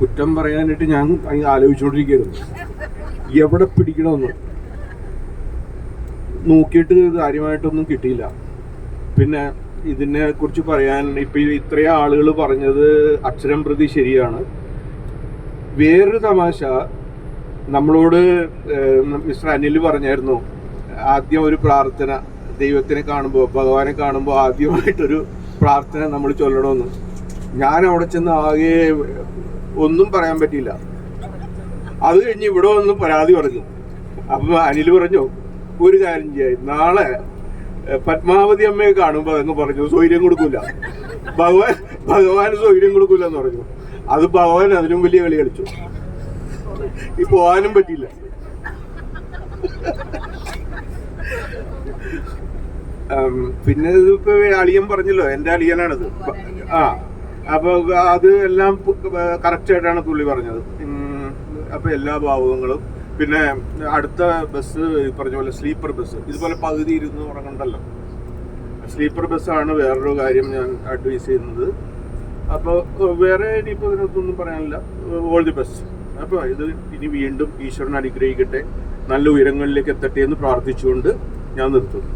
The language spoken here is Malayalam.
കുറ്റം പറയാനായിട്ട് ഞാൻ ആലോചിച്ചുകൊണ്ടിരിക്കുകയായിരുന്നു എവിടെ പിടിക്കണമെന്ന്. നോക്കിയിട്ട് കാര്യമായിട്ടൊന്നും കിട്ടിയില്ല. പിന്നെ ഇതിനെ കുറിച്ച് പറയാൻ ഇപ്പൊ ഇത്രയും ആളുകൾ പറഞ്ഞത് അക്ഷരം പ്രതി ശരിയാണ്. വേറൊരു തമാശ നമ്മളോട് മിസ്റ്റർ അനിൽ പറഞ്ഞായിരുന്നു ആദ്യം ഒരു പ്രാർത്ഥന ദൈവത്തിനെ കാണുമ്പോൾ ഭഗവാനെ കാണുമ്പോൾ ആദ്യമായിട്ടൊരു പ്രാർത്ഥന നമ്മൾ ചൊല്ലണമെന്ന്. ഞാൻ അവിടെ ചെന്ന് ആകെ ഒന്നും പറയാൻ പറ്റിയില്ല. അത് കഴിഞ്ഞ് ഇവിടെ വന്ന് പരാതി പറഞ്ഞു. അപ്പൊ അനിൽ പറഞ്ഞു ഒരു കാര്യം ചെയ്യായി നാളെ പത്മാവതി അമ്മയെ കാണുമ്പോ അതങ്ങ് പറഞ്ഞു സൗര്യം കൊടുക്കൂല. ഭഗവാൻ ഭഗവാൻ സൗര്യം കൊടുക്കൂല എന്ന് പറഞ്ഞു. അത് ഭഗവാൻ അതിനും വലിയ കളി കളിച്ചു. ഈ പോവാനും പറ്റിയില്ല. പിന്നെ ഇതിപ്പോ അളിയൻ പറഞ്ഞല്ലോ എന്റെ അളിയനാണിത്. ആ അപ്പൊ അത് എല്ലാം കറക്റ്റ് ആയിട്ടാണ് പുള്ളി പറഞ്ഞത്. അപ്പോൾ അപ്പൊ എല്ലാ ഭാവങ്ങളും. പിന്നെ അടുത്ത ബസ് പറഞ്ഞ പോലെ സ്ലീപ്പർ ബസ് ഇതുപോലെ പകുതി ഇരുന്ന് ഉറങ്ങണ്ടല്ലോ. സ്ലീപ്പർ ബസ്സാണ് വേറൊരു കാര്യം ഞാൻ അഡ്വൈസ് ചെയ്യുന്നത്. അപ്പോൾ വേറെ ഇനിയിപ്പോൾ ഇതിനകത്തൊന്നും പറയാനില്ല. ഓൾ ദി ബെസ്റ്റ് അപ്പോൾ ഇത് ഇനി വീണ്ടും ഈശ്വരൻ അനുഗ്രഹിക്കട്ടെ. നല്ല ഉയരങ്ങളിലേക്ക് എത്തട്ടെ എന്ന് പ്രാർത്ഥിച്ചുകൊണ്ട് ഞാൻ നിർത്തുന്നു.